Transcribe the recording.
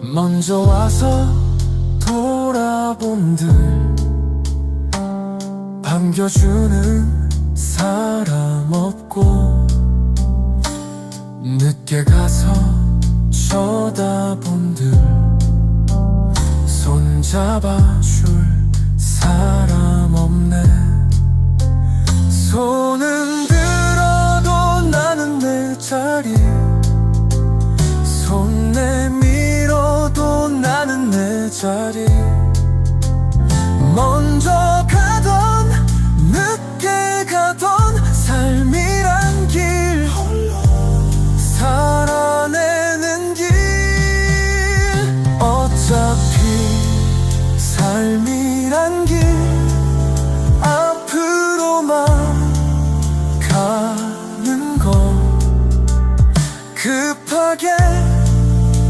먼저 와서 돌아본 들 반겨주는 사람 없고 늦게 가서 쳐다본 들 손잡아줄 사람 자리. 먼저 가던 늦게 가던 삶이란 길. 살아내는 길. 어차피 삶이란 길. 앞으로만 가는 거 급하게